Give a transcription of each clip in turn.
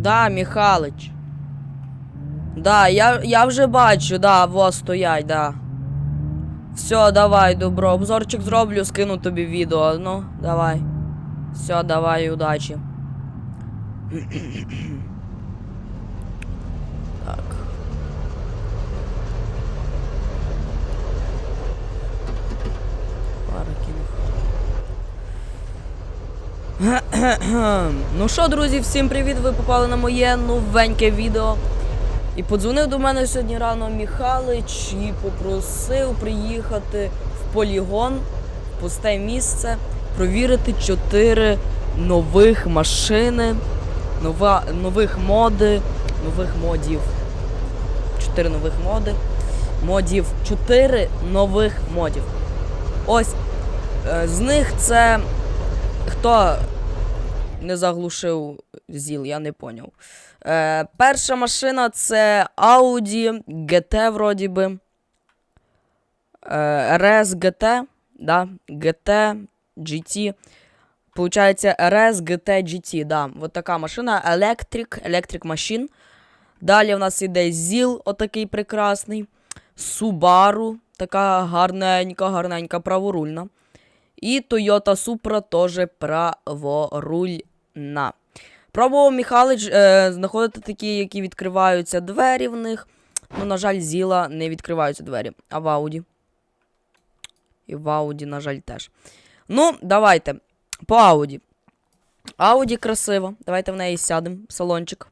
Да, Михалич. Да, я, я вже бачу, да, во стоять, да. Все, давай, добро. Обзорчик зроблю, скину тобі відео. Ну, давай. Все, давай, удачі. так. Паркінг. ну що, друзі, всім привіт! Ви попали на моє новеньке відео. І подзвонив до мене сьогодні рано Михалич і попросив приїхати в полігон, в пусте місце, провірити чотири нових машини, нова, нових моди, нових модів. Чотири нових моди. Модів. Чотири нових модів. Ось. е, З них це. Хто не заглушив ЗІЛ, я не поняв. Е, перша машина це Audi GT, вроді би. Е, RS GT, да, GT GT. Получається RS GT GT, да. Вот така машина. Electric, Electric Machine. Далі в нас іде ZIL, отакий прекрасний. Subaru, така гарненька, гарненька, праворульна. І Toyota Supra теж праворульна. Пробував Михалич е, знаходити такі, які відкриваються двері в них. Ну, на жаль, Зіла не відкриваються двері. А в Ауді. І в Ауді, на жаль, теж. Ну, давайте. По Ауді. Ауді красиво. Давайте в неї сядемо. Салончик.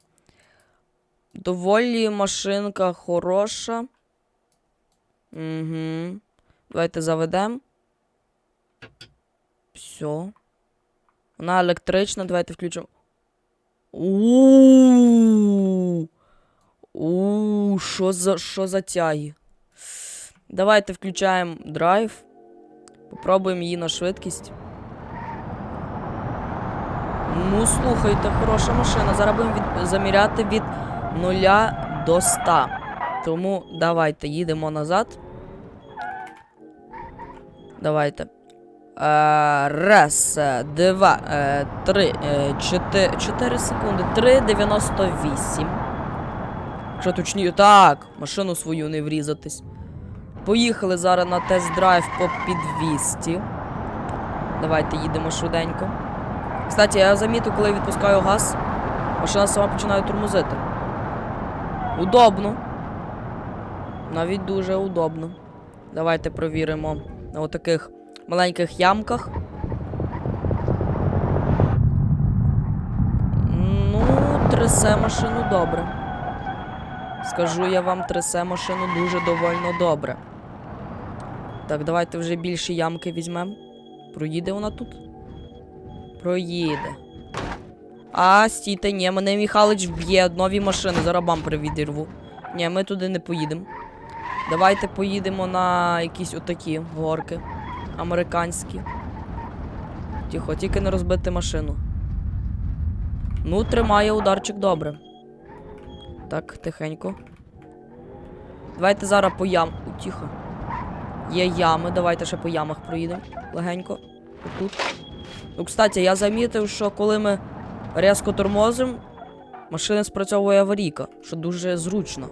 Доволі машинка хороша. Угу. Давайте заведемо. Все. Вона електрична, давайте включимо. У. У, що за що за тяги? Давайте включаємо драйв. Попробуємо її на швидкість. Ну, слухайте, хороша машина. Зараз будемо від... заміряти від 0 до 100. Тому давайте їдемо назад. Давайте. Раз, два, е, три, е, чотири, чотири секунди. 3,98. Якщо точніше, так, машину свою не врізатись. Поїхали зараз на тест-драйв по підвісті. Давайте їдемо швиденько. Кстати, я замітив, коли відпускаю газ, машина сама починає тормозити. Удобно. Навіть дуже удобно. Давайте провіримо на отаких маленьких ямках. Ну, трясе машину добре. Скажу я вам, трясе машину дуже довольно добре. Так, давайте вже більші ямки візьмемо. Проїде вона тут? Проїде. А, стійте, ні, мене Михалич вб'є нові машини, зараз бампери відірву. Ні, ми туди не поїдемо. Давайте поїдемо на якісь отакі горки американські. Тихо, тільки не розбити машину. Ну, тримає ударчик добре. Так, тихенько. Давайте зараз по ям. О, тихо. Є ями, давайте ще по ямах проїдемо. Легенько. Отут. Ну, кстати, я замітив, що коли ми різко тормозимо, машина спрацьовує аварійка, що дуже зручно.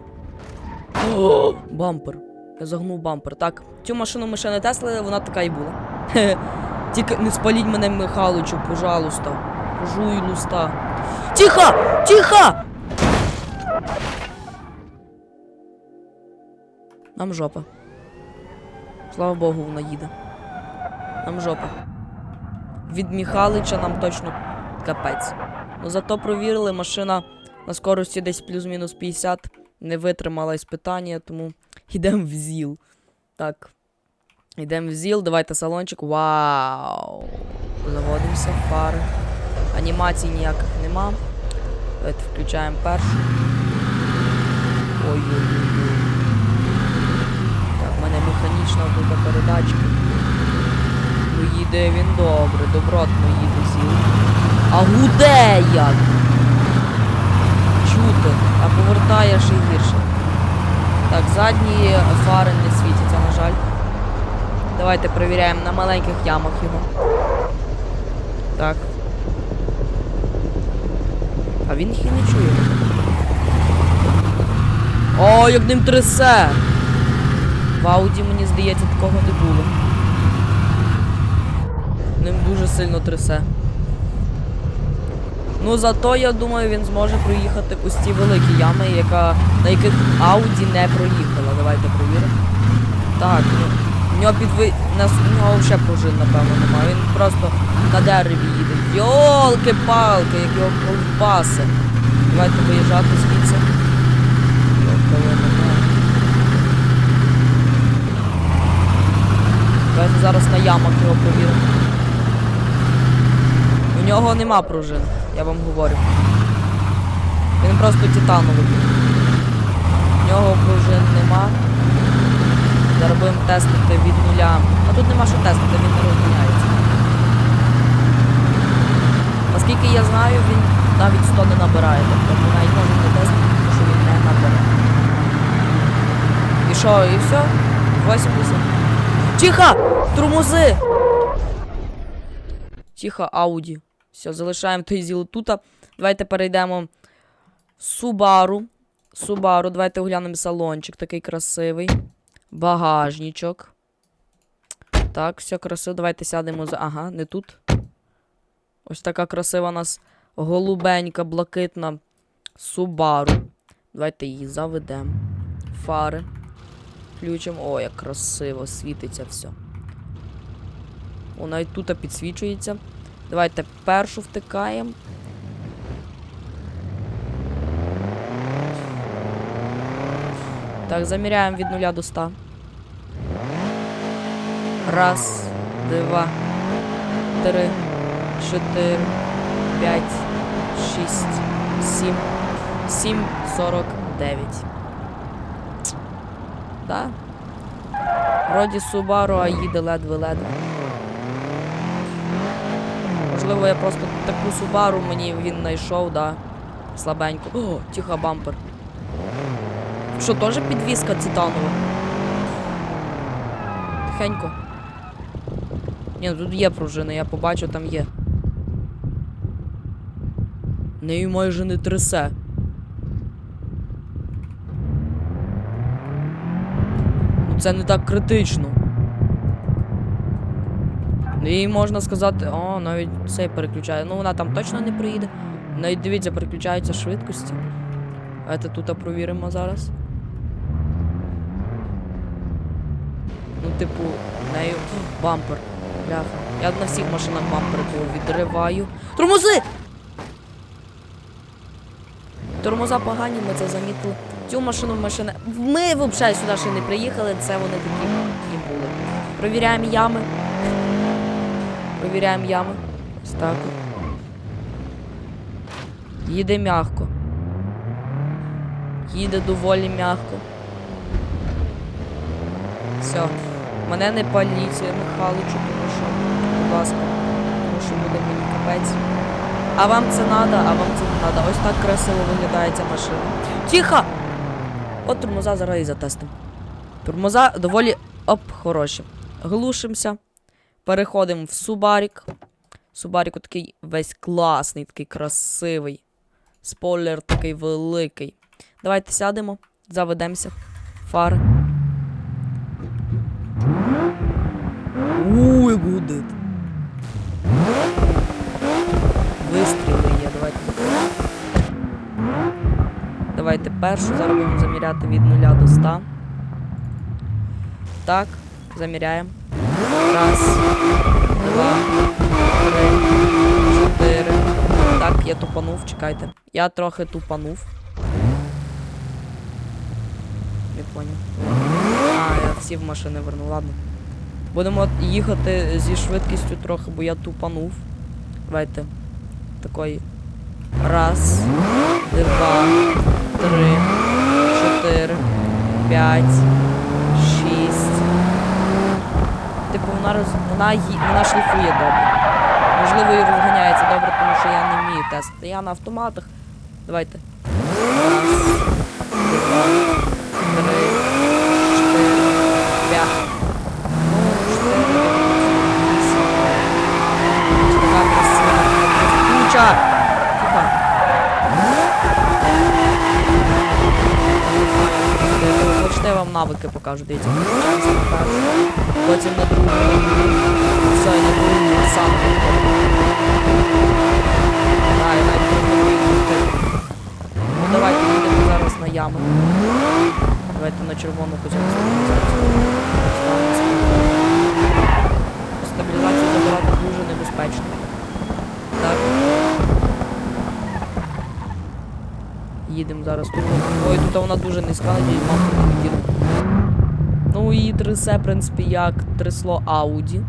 О, бампер. Я загнув бампер. Так, цю машину ми ще не тесли, вона така і була. Тільки не спаліть мене Михаличу, пожалуйста. Жуй луста. Тихо! Тихо! Нам жопа. Слава Богу, вона їде. Нам жопа. Від Михалича нам точно капець. Ну зато провірили, машина на скорості десь плюс-мінус 50 не витримала іспитання, тому йдемо в ЗІЛ. Так. Йдемо в ЗІЛ, давайте салончик. Вау! Заводимося, фари. Анімацій ніяких нема. Давайте включаємо першу. Ой-ой-ой. Так, в мене механічна тут передачка. Їде він добре, добротно їде ЗІЛ. А гуде як! Чути, а повертає ще гірше. Так, задні фари не світяться, на жаль. Давайте перевіряємо на маленьких ямах його. Так. А він їх і не чує. О, як ним трясе! В Ауді, мені здається, такого не було. Ним дуже сильно трясе. Ну зато я думаю, він зможе проїхати ось ці великі ями, яка, на яких Ауді не проїхала. Давайте провіримо. Так, ну, в нього підви... У нього взагалі пружин, напевно, немає. Він просто на дереві їде. Йолки-палки, як його ковбаси. Давайте виїжджати звідси. Давайте зараз на ямах його провіримо. У нього нема пружин, я вам говорю. Він просто титановий. У нього пружин нема. Зараз будемо тестити від нуля. А тут нема що тестити, він не розганяється. Наскільки я знаю, він навіть 100 не набирає. Тобто ми навіть можемо не тестити, тому що він не набере. І що, і все? 80. Тихо! Тормози! Тихо, Ауді. Все, залишаємо той зіл тут. Давайте перейдемо в Субару. Субару, давайте оглянемо салончик такий красивий. Багажничок. Так, все красиво. Давайте сядемо за. Ага, не тут. Ось така красива у нас голубенька, блакитна Субару. Давайте її заведемо. Фари. Включимо. О, як красиво світиться все. О, навіть тут підсвічується. Давайте першу втикаємо. Так, заміряємо від 0 до 100. Раз, два, три, чотири, п'ять, шість, сім, сім, сорок дев'ять. Да? Вроді Subaru, а їде ледве-ледве. Можливо, я просто таку Субару мені він знайшов, да. Слабенько. О, тихо, бампер. Що, теж підвізка титанова? Тихенько. Ні, ну тут є пружини, я побачу, там є. Нею майже не трясе. Ну це не так критично. Ну, Її можна сказати, о, навіть цей переключає. Ну вона там точно не приїде. Навіть дивіться, переключаються швидкості. Давайте тут провіримо зараз. Ну, типу, нею бампер. Бляха. Я на всіх машинах бампери відриваю. Тормози! Тормоза погані, ми це замітили. Цю машину ще. Ми взагалі сюди ще не приїхали, це вони такі і були. Провіряємо ями. Провіряємо ями. Ось. Їде м'ягко. Їде доволі м'ягко. Все. Мене не паліть, Михайловичу, тому що, будь ласка, тому що буде мені капець. А вам це надо, а вам це не надо. Ось так красиво виглядає ця машина. Тихо! От тормоза зараз і затестимо. Тормоза доволі оп, хороші. Глушимося. Переходимо в Субарік. Субарік такий весь класний, такий красивий. Спойлер такий великий. Давайте сядемо, заведемося. Фари. Ууу, як гудить. Вистріли є, давайте. Давайте першу, зараз будемо заміряти від 0 до 100. Так, заміряємо. Раз, два, три, чотири. Так, я тупанув, чекайте. Я трохи тупанув. Не поняв. А, я всі в машини вернув, ладно. Будемо їхати зі швидкістю трохи, бо я тупанув. Давайте. Такої. Раз, два, три, чотири, п'ять, шість. Типу вона роз... вона, ї... вона шліфує добре. Можливо, і розганяється добре, тому що я не вмію тестити. Я на автоматах. Давайте. Три, чотири, п'ять. Ну, чотири, вісім. Куча! Навики покажу. Дивіться, потім на другу. Все, на другу сам. Так, і навіть можна. Ну давайте їдемо зараз на ями. Давайте на червону хоча б стабілізацію. Стабілізацію забирати дуже небезпечно. Так. Їдемо зараз тут. Ой, тут вона дуже низька, надіюсь, мамку не їде. Ну трясе, в принципі, як трясло Ауді.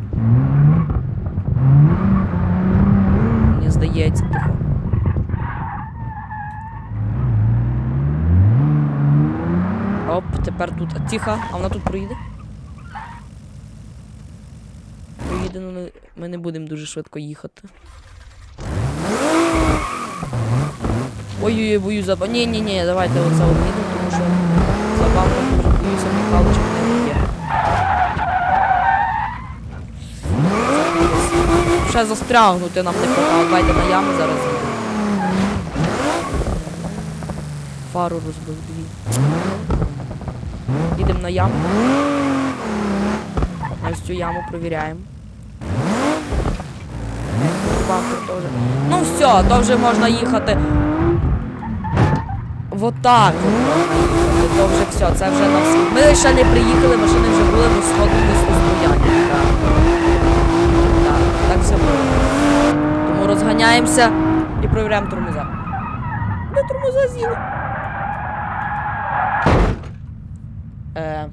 Мені здається, тихо. Оп, тепер тут. Тихо, а вона тут проїде? Проїде, ну ми, не будемо дуже швидко їхати. Ой-ой-ой, боюсь за... Ні, ні, ні, давайте оце обійдемо, тому що забавно боюся Михайловича не є. Ще застрягнути нам не хватало. Давайте на яму зараз. Фару розбив дві. Їдемо на яму. Ось цю яму провіряємо. Ну все, то вже можна їхати. Вот так. То вже все, це вже на всі. Ми ще не приїхали, машини вже були в сходному стоянні. Так. Так, так все було. Тому розганяємося і провіряємо тормоза. Де тормоза з'їли? Е.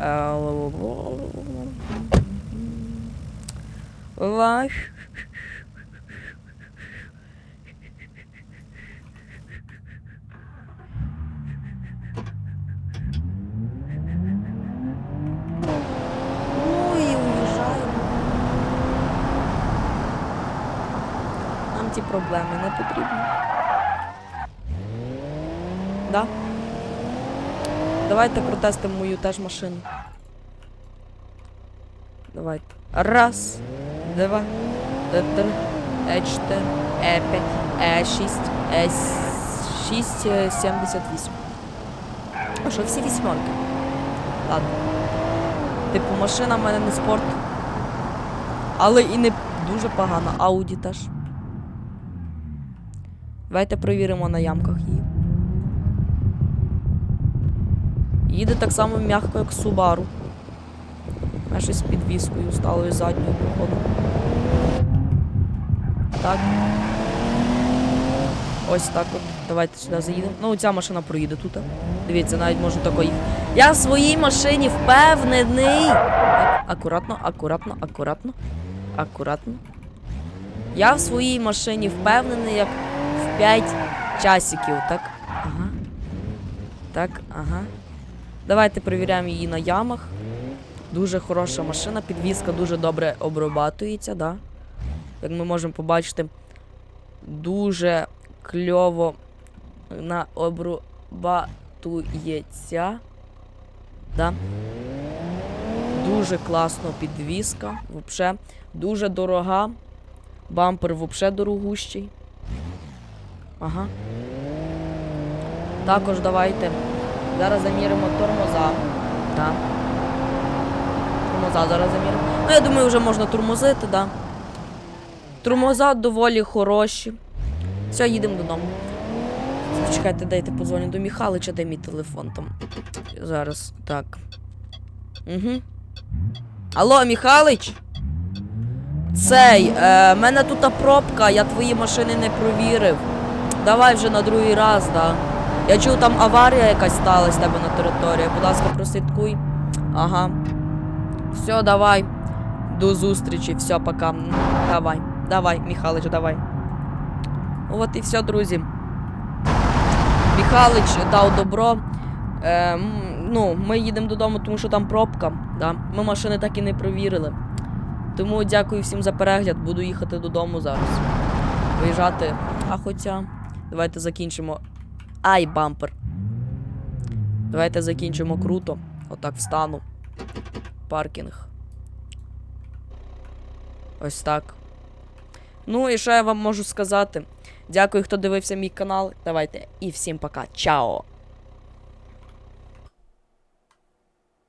Е, Ваш. Ой, уїжджаємо. Нам ті проблеми не потрібні. Да? Давайте протестимо мою теж машину. Давайте. Раз, два, три, е, чотири, е, п'ять, е, шість, е, с- шість, е, сімдесят вісім. А що всі вісьмерки? Ладно. Типу, машина в мене не спорт. Але і не дуже погана. Ауді теж. Давайте перевіримо на ямках її. Їде так само м'яко, як Subaru. А щось з підвіскою сталою задньою походу. Так. Ось так от. Давайте сюди заїдемо. Ну, ця машина проїде тут. Дивіться, навіть можу такої. Я в своїй машині впевнений. Так, акуратно, акуратно, акуратно. Акуратно. Я в своїй машині впевнений, як 5 часиків. Так. Ага. Так, ага. Давайте перевіряємо її на ямах. Дуже хороша машина, підвізка дуже добре обрабатується, да. Як ми можемо побачити, дуже кльово на обрабатується. Да. Дуже класно підвізка. Вообще. Дуже дорога. Бампер вообще дорогущий. Ага. Також давайте. Зараз заміримо тормоза. Да. Тормоза зараз заміримо. Ну, я думаю, вже можна тормозити, да. Тормоза доволі хороші. Все, їдемо додому. Чекайте, дайте позвоню до Михайлича, де мій телефон там. Зараз. Так. Угу. Алло, Михайлич? Цей, е, мене тут пробка, я твої машини не провірив. Давай вже на другий раз, да. Я чув, там аварія якась сталася в тебе на території. Будь ласка, прослідкуй. Ага. Все, давай. До зустрічі. Все, пока. Давай. Давай, Михайлич, давай. От і все, друзі. Михайлич дав добро. Е, ну, ми їдемо додому, тому що там пробка. Да? Ми машини так і не провірили. Тому дякую всім за перегляд. Буду їхати додому зараз. Виїжджати. А хоча. Давайте закінчимо. Ай, бампер. Давайте закінчимо круто. Отак встану. Паркінг. Ось так. Ну і що я вам можу сказати? Дякую, хто дивився мій канал. Давайте і всім пока. Чао!